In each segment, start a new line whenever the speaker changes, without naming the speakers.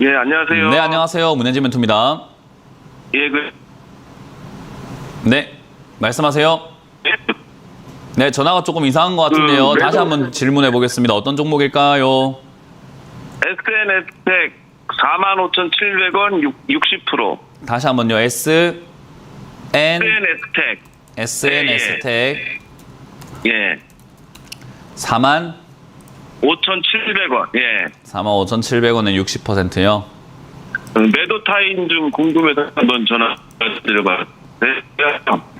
예, 안녕하세요.
네, 안녕하세요. 문현진 멘토입니다.
예, 그,
네, 말씀하세요. 네, 전화가 조금 이상한 것 같은데요.
음,
다시
매도-
한번 질문해 보겠습니다. 어떤 종목일까요?
SNS텍 45,700원 60%.
다시 한번요. S N
SNS텍.
S N S 텍
예.
4만
5,700원. 예.
4만 5,700원에 60%요.
음, 매도 타임 좀 궁금해서 한번 전화 드려봐요. 네.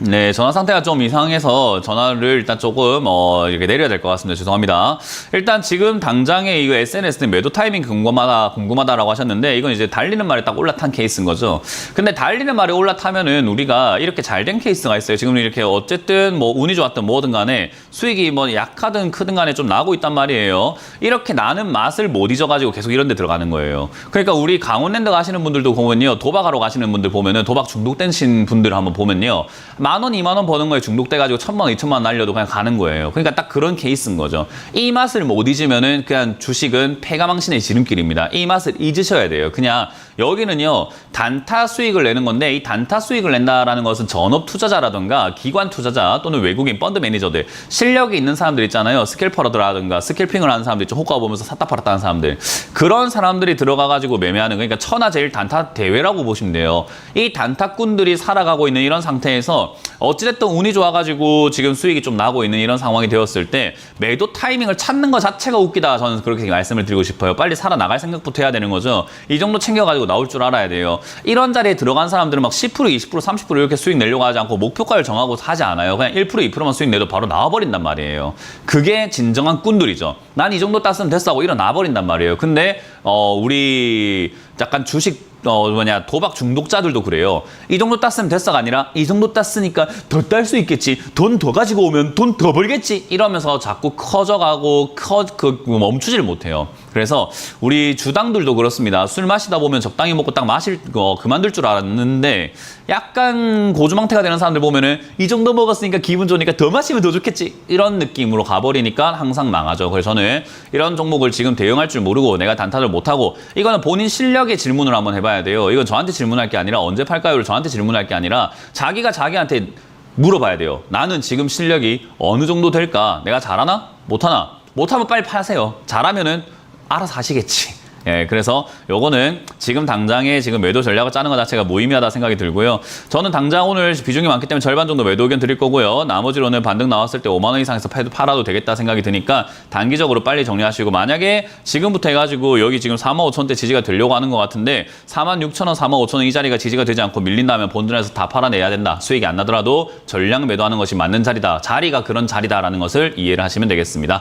네, 전화 상태가 좀 이상해서 전화를 일단 조금 어, 이렇게 내려야 될 것 같습니다. 죄송합니다. 일단 지금 당장에 이거 SNS는 매도 타이밍 궁금하다, 궁금하다라고 하셨는데 이건 이제 달리는 말에 딱 올라탄 케이스인 거죠. 근데 달리는 말에 올라타면은 우리가 이렇게 잘 된 케이스가 있어요. 지금 이렇게 어쨌든 뭐 운이 좋았든 뭐든 간에 수익이 뭐 약하든 크든 간에 좀 나고 있단 말이에요. 이렇게 나는 맛을 못 잊어가지고 계속 이런 데 들어가는 거예요. 그러니까 우리 강원랜드 가시는 분들도 보면요. 도박하러 가시는 분들 보면은 도박 중독되신 분들 한번 보면요. 만 원, 이만 원 버는 거에 중독돼가지고 천만 원, 이천만 원 날려도 그냥 가는 거예요. 그러니까 딱 그런 케이스인 거죠. 이 맛을 못 잊으면은 그냥 주식은 패가망신의 지름길입니다. 이 맛을 잊으셔야 돼요. 그냥 여기는요. 단타 수익을 내는 건데 이 단타 수익을 낸다라는 것은 전업 투자자라든가 기관 투자자 또는 외국인 펀드 매니저들 실력이 있는 사람들 있잖아요. 스캘퍼러드라든가 스캘핑을 하는 사람들 있죠. 호가 보면서 샀다 팔았다 하는 사람들. 그런 사람들이 들어가가지고 매매하는 그러니까 천하제일 단타 대회라고 보시면 돼요. 이 단타꾼들이 살아가고 있는 이런 상태에서 어찌됐든 운이 좋아가지고 지금 수익이 좀 나고 있는 이런 상황이 되었을 때 매도 타이밍을 찾는 것 자체가 웃기다. 저는 그렇게 말씀을 드리고 싶어요. 빨리 살아나갈 생각부터 해야 되는 거죠. 이 정도 챙겨가지고 나올 줄 알아야 돼요. 이런 자리에 들어간 사람들은 막 10%, 20%, 30% 이렇게 수익 내려고 하지 않고 목표가를 정하고 하지 않아요. 그냥 1%, 2%만 수익 내도 바로 나와버린단 말이에요. 그게 진정한 꾼들이죠. 난 이 정도 땄으면 됐어 하고 일어나 버린단 말이에요. 근데 어 우리 약간 주식 어 뭐냐 도박 중독자들도 그래요. 이 정도 땄으면 됐어가 아니라 이 정도 땄으니까 더 딸 수 있겠지. 돈 더 가지고 오면 돈 더 벌겠지. 이러면서 자꾸 커져가고 커 그 멈추질 못해요. 그래서 우리 주당들도 그렇습니다. 술 마시다 보면 적당히 먹고 딱 마실 거 그만둘 줄 알았는데 약간 고주망태가 되는 사람들 보면은 이 정도 먹었으니까 기분 좋으니까 더 마시면 더 좋겠지 이런 느낌으로 가버리니까 항상 망하죠. 그래서 저는 이런 종목을 지금 대응할 줄 모르고 내가 단타를 못하고 이거는 본인 실력의 질문을 한번 해봐야 돼요. 이건 저한테 질문할 게 아니라 언제 팔까요를 저한테 질문할 게 아니라 자기가 자기한테 물어봐야 돼요. 나는 지금 실력이 어느 정도 될까? 내가 잘하나? 못하나? 못하면 빨리 파세요. 잘하면은 알아서 하시겠지. 예, 그래서 요거는 지금 당장에 지금 매도 전략을 짜는 것 자체가 무의미하다 생각이 들고요. 저는 당장 오늘 비중이 많기 때문에 절반 정도 매도 의견 드릴 거고요. 나머지로는 반등 나왔을 때 5만 원 이상에서 팔- 팔아도 되겠다 생각이 드니까 단기적으로 빨리 정리하시고 만약에 지금부터 해가지고 여기 지금 4만 5천 대 지지가 되려고 하는 것 같은데 4만 6천 원, 4만 5천 원 이 자리가 지지가 되지 않고 밀린다면 본전에서 다 팔아내야 된다. 수익이 안 나더라도 전량 매도하는 것이 맞는 자리다. 자리가 그런 자리다라는 것을 이해를 하시면 되겠습니다.